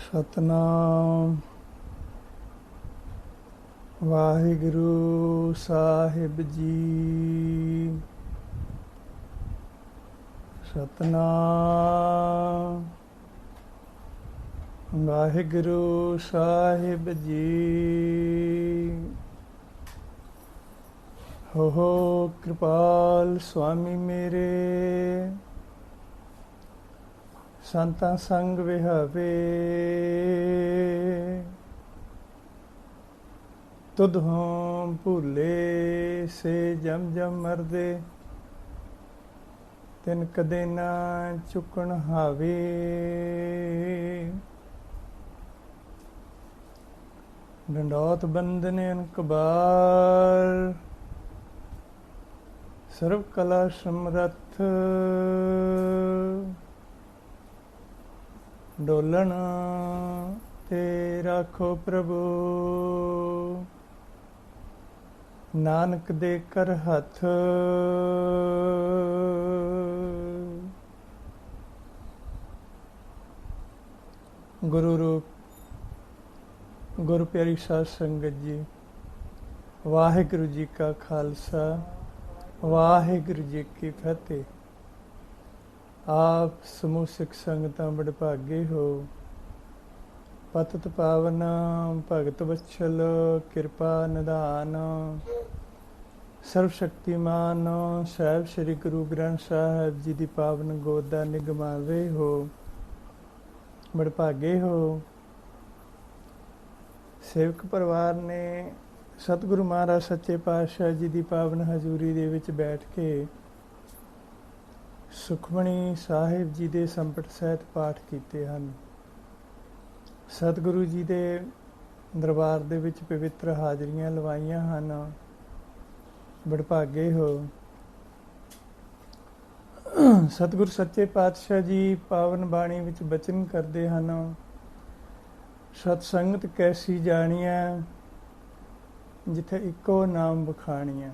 ਸਤਨਾਮ। ਵਾਹਿਗੁਰੂ ਸਾਹਿਬ ਜੀ। ਸਤਨਾਮ। ਵਾਹਿਗੁਰੂ ਸਾਹਿਬ ਜੀ। ਹੋ ਹੋ ਕਿਰਪਾਲ ਸੁਆਮੀ ਮੇਰੇ। ਸੰਤਾਂ ਸੰਗ ਵਿਹਾਵੇ। ਤੁਧ ਹੋਂ ਭੁੱਲੇ ਸੇ ਜਮ ਜਮ ਮਰਦੇ। ਤਿਨ ਕਦੇ ਨਾ ਚੁੱਕਣ ਹਾਵੇ। ਡੰਡੋਤ ਬੰਦਨੇ ਅਨਕਬਾਰ ਸਰਵ ਕਲਾ ਸਮਰੱਥ। ਡੋਲਣ ਤੇ ਰੱਖੋ ਪ੍ਰਭੂ। ਨਾਨਕ ਦੇ ਕਰ ਹੱਥ। ਗੁਰੂ ਰੂਪ, ਗੁਰੂ ਪਿਆਰੀ ਸਾਧ ਸੰਗਤ ਜੀ, ਵਾਹਿਗੁਰੂ ਜੀ ਕਾ ਖਾਲਸਾ, ਵਾਹਿਗੁਰੂ ਜੀ ਕੀ ਫਤਿਹ। ਆਪ ਸਮੂਹ ਸਿੱਖ ਸੰਗਤਾਂ ਬੜਭਾਗੇ ਹੋ। ਪਤਤ ਪਾਵਨ, ਭਗਤ ਵਛਲ, ਕਿਰਪਾ ਨਿਧਾਨ। ਸਰਵ ਸ਼ਕਤੀਮਾਨ ਸਾਹਿਬ ਸ੍ਰੀ ਗੁਰੂ ਗ੍ਰੰਥ ਸਾਹਿਬ ਜੀ ਦੀ ਪਾਵਨ ਗੋਦਾ ਨਿਗਮਾਵੇ ਹੋ। ਬੜਭਾਗੇ ਹੋ। ਸੇਵਕ ਪਰਿਵਾਰ ਨੇ ਸਤਿਗੁਰੂ ਮਹਾਰਾਜ ਸੱਚੇ ਪਾਤਸ਼ਾਹ ਜੀ ਦੀ ਪਾਵਨ ਹਜ਼ੂਰੀ ਦੇ ਵਿੱਚ ਬੈਠ ਕੇ ਸੁਖਮਣੀ ਸਾਹਿਬ ਜੀ ਦੇ ਸੰਪਟ ਸਹਿਤ ਪਾਠ ਕੀਤੇ ਹਨ। ਸਤਿਗੁਰੂ ਜੀ ਦੇ ਦਰਬਾਰ ਦੇ ਵਿੱਚ ਪਵਿੱਤਰ ਹਾਜ਼ਰੀਆਂ ਲਵਾਈਆਂ ਹਨ। ਬੜਭਾਗੇ ਹੋ। ਸਤਿਗੁਰ ਸੱਚੇ ਪਾਤਸ਼ਾਹ ਜੀ ਪਾਵਨ ਬਾਣੀ ਵਿੱਚ ਬਚਨ ਕਰਦੇ ਹਨ। ਸਤ ਸੰਗਤ ਕੈਸੀ ਜਾਣੀਐ, ਜਿੱਥੇ ਇੱਕੋ ਨਾਮ ਬਖਾਣੀਐ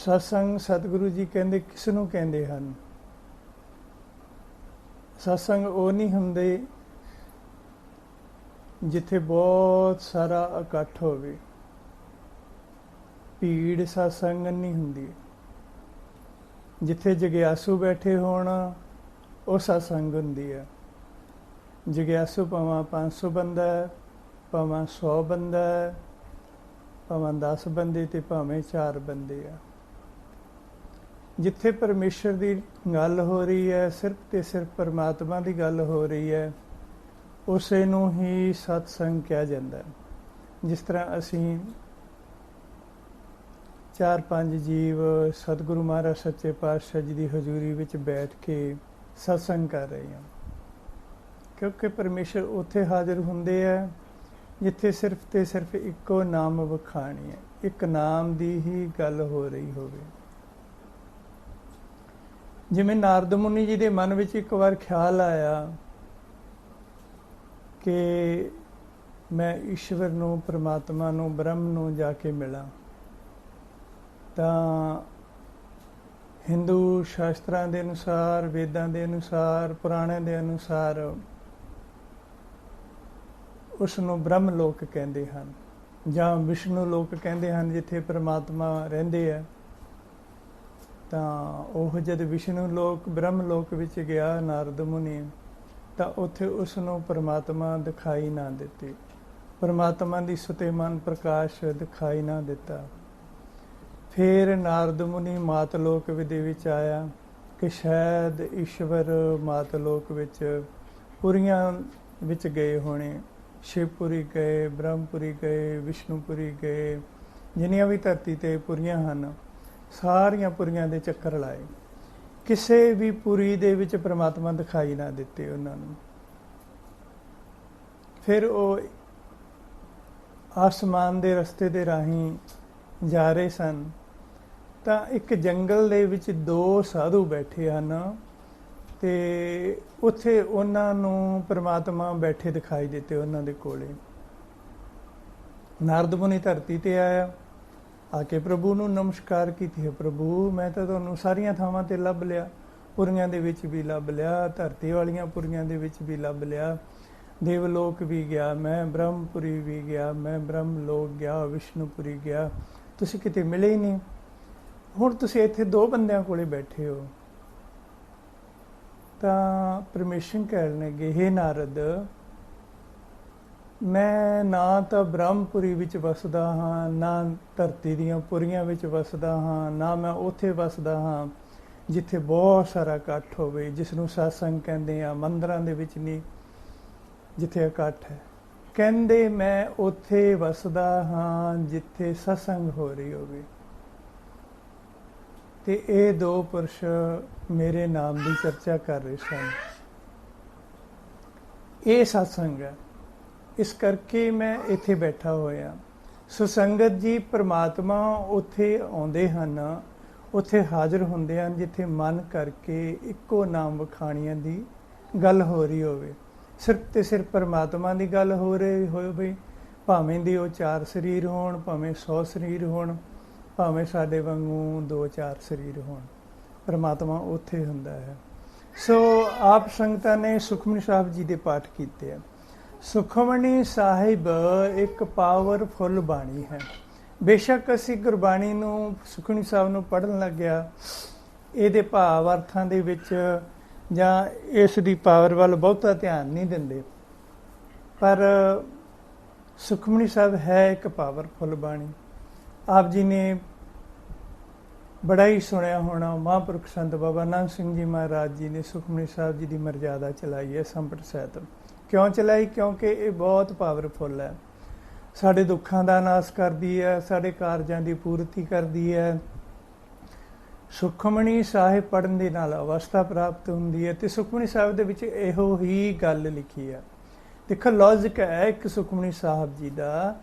ਸਤਸੰਗ ਸਤਿਗੁਰੂ ਜੀ ਕਹਿੰਦੇ, ਕਿਸ ਨੂੰ ਕਹਿੰਦੇ ਹਨ? ਸਤਸੰਗ ਉਹ ਨਹੀਂ ਹੁੰਦੇ ਜਿੱਥੇ ਬਹੁਤ ਸਾਰਾ ਇਕੱਠ ਹੋਵੇ। ਭੀੜ ਸਤਸੰਗ ਨਹੀਂ ਹੁੰਦੀ। ਜਿੱਥੇ ਜਗਿਆਸੂ ਬੈਠੇ ਹੋਣ, ਉਹ ਸਤਸੰਗ ਹੁੰਦੀ ਹੈ। ਜਗਿਆਸੂ ਭਾਵੇਂ 500 ਬੰਦਾ ਭਾਵੇਂ 100 ਬੰਦਾ ਭਾਵੇਂ 10 ਬੰਦੇ ਤੇ ਭਾਵੇਂ 4 ਬੰਦੇ ਆ। ਜਿੱਥੇ ਪਰਮੇਸ਼ਰ ਦੀ ਗੱਲ ਹੋ ਰਹੀ ਹੈ, ਸਿਰਫ ਤੇ ਸਿਰਫ ਪਰਮਾਤਮਾ ਦੀ ਗੱਲ ਹੋ ਰਹੀ ਹੈ, ਉਸੇ ਨੂੰ ਹੀ ਸਤਸੰਗ ਕਿਹਾ ਜਾਂਦਾ ਹੈ। ਜਿਸ ਤਰ੍ਹਾਂ ਅਸੀਂ ਚਾਰ ਪੰਜ ਜੀਵ ਸਤਿਗੁਰੂ ਮਹਾਰਾਜ, ਸੱਚੇ ਪਾਤਸ਼ਾਹ ਜੀ ਦੀ ਹਜ਼ੂਰੀ ਵਿੱਚ ਬੈਠ ਕੇ ਸਤਸੰਗ ਕਰ ਰਹੇ ਹਾਂ। ਕਿਉਂਕਿ ਪਰਮੇਸ਼ਰ ਉੱਥੇ ਹਾਜ਼ਰ ਹੁੰਦੇ ਆ, ਜਿੱਥੇ ਸਿਰਫ ਤੇ ਸਿਰਫ ਇੱਕੋ ਨਾਮ ਵਖਾਣੀ ਹੈ। ਇੱਕ ਨਾਮ ਦੀ ਹੀ ਗੱਲ ਹੋ ਰਹੀ ਹੋਵੇ। ਜਿਵੇਂ ਨਾਰਦ ਮੁਨੀ ਜੀ ਦੇ ਮਨ ਵਿੱਚ ਇੱਕ ਵਾਰ ਖਿਆਲ ਆਇਆ ਕਿ ਮੈਂ ਈਸ਼ਵਰ ਨੂੰ, ਪ੍ਰਮਾਤਮਾ ਨੂੰ, ਬ੍ਰਹਮ ਨੂੰ ਜਾ ਕੇ ਮਿਲਾਂ, ਤਾਂ ਹਿੰਦੂ ਸ਼ਾਸਤਰਾਂ ਦੇ ਅਨੁਸਾਰ, ਵੇਦਾਂ ਦੇ ਅਨੁਸਾਰ ਪੁਰਾਣਿਆਂ ਦੇ ਅਨੁਸਾਰ ਉਸ ਨੂੰ ਬ੍ਰਹਮ ਲੋਕ ਕਹਿੰਦੇ ਹਨ ਜਾਂ ਵਿਸ਼ਨੂੰ ਲੋਕ ਕਹਿੰਦੇ ਹਨ, ਜਿੱਥੇ ਪ੍ਰਮਾਤਮਾ ਰਹਿੰਦੇ ਆ। ਤਾਂ ਉਹ ਜਦ ਵਿਸ਼ਨੂੰ ਲੋਕ, ਬ੍ਰਹਮ ਲੋਕ ਵਿੱਚ ਗਿਆ ਨਾਰਦ ਮੁਨੀ, ਤਾਂ ਉੱਥੇ ਉਸ ਨੂੰ ਪ੍ਰਮਾਤਮਾ ਦਿਖਾਈ ਨਾ ਦਿੱਤੀ। ਪਰਮਾਤਮਾ ਦੀ ਸੁਤੇਮਨ ਪ੍ਰਕਾਸ਼ ਦਿਖਾਈ ਨਾ ਦਿੱਤਾ। ਫਿਰ ਨਾਰਦ ਮੁਨੀ ਮਾਤ ਲੋਕ ਦੇ ਵਿੱਚ ਆਇਆ ਕਿ ਸ਼ਾਇਦ ਈਸ਼ਵਰ ਮਾਤ ਲੋਕ ਵਿੱਚ ਪੁਰੀਆਂ ਵਿੱਚ ਗਏ ਹੋਣੇ। ਸ਼ਿਵਪੁਰੀ ਗਏ, ਬ੍ਰਹਮਪੁਰੀ ਗਏ, ਵਿਸ਼ਨੂਪੁਰੀ ਗਏ, ਜਿੰਨੀਆਂ ਵੀ ਧਰਤੀ ਤੇ ਪੁਰੀਆਂ ਹਨ ਸਾਰੀਆਂ ਪੁਰੀਆਂ ਦੇ ਚੱਕਰ ਲਾਏ। ਕਿਸੇ ਵੀ ਪੁਰੀ ਦੇ ਵਿੱਚ ਪ੍ਰਮਾਤਮਾ ਦਿਖਾਈ ਨਾ ਦਿੱਤੇ ਉਹਨਾਂ ਨੂੰ। ਫਿਰ ਉਹ ਆਸਮਾਨ ਦੇ ਰਸਤੇ ਦੇ ਰਾਹੀਂ ਜਾ ਰਹੇ ਸਨ। ਤਾਂ ਇੱਕ ਜੰਗਲ ਦੇ ਵਿੱਚ ਦੋ ਸਾਧੂ ਬੈਠੇ ਹਨ ਤੇ ਉੱਥੇ ਉਹਨਾਂ ਨੂੰ ਪ੍ਰਮਾਤਮਾ ਬੈਠੇ ਦਿਖਾਈ ਦਿੱਤੇ ਉਹਨਾਂ ਦੇ ਕੋਲੇ। ਨਾਰਦ ਮੁਨੀ ਧਰਤੀ ਤੇ ਆਇਆ। ਆ ਕੇ ਪ੍ਰਭੂ ਨੂੰ ਨਮਸਕਾਰ ਕੀਤੀ ਹੈ। ਪ੍ਰਭੂ, ਮੈਂ ਤਾਂ ਤੁਹਾਨੂੰ ਸਾਰੀਆਂ ਥਾਵਾਂ ਤੇ ਲੱਭ ਲਿਆ। ਪੁਰੀਆਂ ਦੇ ਵਿੱਚ ਵੀ ਲੱਭ ਲਿਆ, ਧਰਤੀ ਵਾਲੀਆਂ ਪੁਰੀਆਂ ਦੇ ਵਿੱਚ ਵੀ ਲੱਭ ਲਿਆ। ਦੇਵਲੋਕ ਵੀ ਗਿਆ, ਮੈਂ ਬ੍ਰਹਮਪੁਰੀ ਵੀ ਗਿਆ, ਮੈਂ ਬ੍ਰਹਮ ਲੋਕ ਗਿਆ, ਵਿਸ਼ਨੂਪੁਰੀ ਗਿਆ। ਤੁਸੀਂ ਕਿਤੇ ਮਿਲੇ ਹੀ ਨਹੀਂ। ਹੁਣ ਤੁਸੀਂ ਇੱਥੇ ਦੋ ਬੰਦਿਆਂ ਕੋਲੇ ਬੈਠੇ ਹੋ। ਤਾਂ ਪਰਮੇਸ਼ਰ ਕਹਿਣ ਲੱਗੇ हे ਨਾਰਦ ਮੈਂ ਨਾ ਤਾਂ ਬ੍ਰਹਮਪੁਰੀ ਵਿੱਚ ਵਸਦਾ ਹਾਂ, ਨਾ ਧਰਤੀ ਦੀਆਂ ਪੁਰੀਆਂ ਵਿੱਚ ਵਸਦਾ ਹਾਂ, ਨਾ ਮੈਂ ਉੱਥੇ ਵਸਦਾ ਹਾਂ ਜਿੱਥੇ ਬਹੁਤ ਸਾਰਾ ਇਕੱਠ ਹੋਵੇ ਜਿਸ ਨੂੰ satsang ਕਹਿੰਦੇ ਆ, ਮੰਦਰਾਂ ਦੇ ਵਿੱਚ ਨਹੀਂ, ਜਿੱਥੇ ਇਕੱਠ ਹੈ। ਕਹਿੰਦੇ ਮੈਂ ਉੱਥੇ ਵਸਦਾ ਹਾਂ ਜਿੱਥੇ satsang ਹੋ ਰਹੀ ਹੋਵੇ। ਤੇ ਇਹ ਦੋ ਪੁਰਸ਼ ਮੇਰੇ ਨਾਮ ਦੀ ਚਰਚਾ ਕਰ ਰਹੇ ਸਨ। ਇਹ satsang ਹੈ। ਇਸ ਕਰਕੇ ਮੈਂ ਇੱਥੇ ਬੈਠਾ ਹੋਇਆ। ਸੁਸੰਗਤ ਜੀ ਪ੍ਰਮਾਤਮਾ ਉੱਥੇ ਆਉਂਦੇ ਹਨ। ਉੱਥੇ ਹਾਜ਼ਰ ਹੁੰਦੇ ਹਨ, ਜਿੱਥੇ ਮਨ ਕਰਕੇ ਇੱਕੋ ਨਾਮ ਵਖਾਣੀਆਂ ਦੀ ਗੱਲ ਹੋ ਰਹੀ ਹੋਵੇ। ਸਿਰਫ ਤੇ ਸਿਰਫ ਪਰਮਾਤਮਾ ਦੀ ਗੱਲ ਹੋ ਰਹੀ ਹੋਵੇ। ਭਾਵੇਂ ਦੀ ਉਹ ਚਾਰ ਸਰੀਰ ਹੋਣ, ਭਾਵੇਂ 100 ਸਰੀਰ ਹੋਣ, ਭਾਵੇਂ ਸਾਡੇ ਵਾਂਗੂ ਦੋ ਚਾਰ ਸਰੀਰ ਹੋਣ। ਪਰਮਾਤਮਾ ਉੱਥੇ ਹੁੰਦਾ ਹੈ। ਸੋ ਆਪ ਸੰਗਤਾਂ ਨੇ ਸੁਖਮਨ ਸਾਹਿਬ ਜੀ ਦੇ ਪਾਠ ਕੀਤੇ ਆ। ਸੁਖਮਣੀ ਸਾਹਿਬ, ਇੱਕ ਪਾਵਰਫੁਲ ਬਾਣੀ ਹੈ। ਬੇਸ਼ੱਕ ਅਸੀਂ ਗੁਰਬਾਣੀ ਨੂੰ, ਸੁਖਮਨੀ ਸਾਹਿਬ ਨੂੰ ਪੜਨ ਲੱਗਿਆ, ਇਹਦੇ ਭਾਵ ਅਰਥਾਂ ਦੇ ਵਿੱਚ ਜਾਂ ਇਸ ਦੀ ਪਾਵਰ ਵੱਲ ਬਹੁਤਾ ਧਿਆਨ ਨਹੀਂ ਦਿੰਦੇ। ਪਰ ਸੁਖਮਣੀ ਸਾਹਿਬ ਹੈ ਇੱਕ ਪਾਵਰਫੁਲ ਬਾਣੀ। ਆਪ ਜੀ ਨੇ ਬੜਾ ਹੀ ਸੁਣਿਆ ਹੋਣਾ, ਮਹਾਂਪੁਰਖ ਸੰਤ ਬਾਬਾ ਨਾਨਕ ਸਿੰਘ ਜੀ ਮਹਾਰਾਜ ਜੀ ਨੇ ਸੁਖਮਨੀ ਸਾਹਿਬ ਜੀ ਦੀ ਮਰਜ਼ਾਦਾ ਚਲਾਈ ਹੈ ਸੰਪਟ ਸਹਿਤ। ਕਿਉਂ ਚਲਾਈ? ਕਿਉਂਕਿ ਇਹ ਬਹੁਤ ਪਾਵਰਫੁਲ ਹੈ। ਸਾਡੇ ਦੁੱਖਾਂ ਦਾ ਨਾਸ਼ ਕਰਦੀ ਹੈ, ਸਾਡੇ ਕਾਰਜਾਂ ਦੀ ਪੂਰਤੀ ਕਰਦੀ ਹੈ। ਸੁਖਮਣੀ ਸਾਹਿਬ ਪੜਨ ਦੇ ਨਾਲ ਅਵਸਥਾ ਪ੍ਰਾਪਤ ਹੁੰਦੀ ਹੈ ਤੇ ਸੁਖਮਣੀ ਸਾਹਿਬ ਦੇ ਵਿੱਚ ਇਹੋ ਹੀ ਗੱਲ ਲਿਖੀ ਹੈ। ਦੇਖੋ ਲੌਜਿਕ ਹੈ ਇੱਕ ਸੁਖਮਣੀ ਸਾਹਿਬ ਜੀ ਦਾ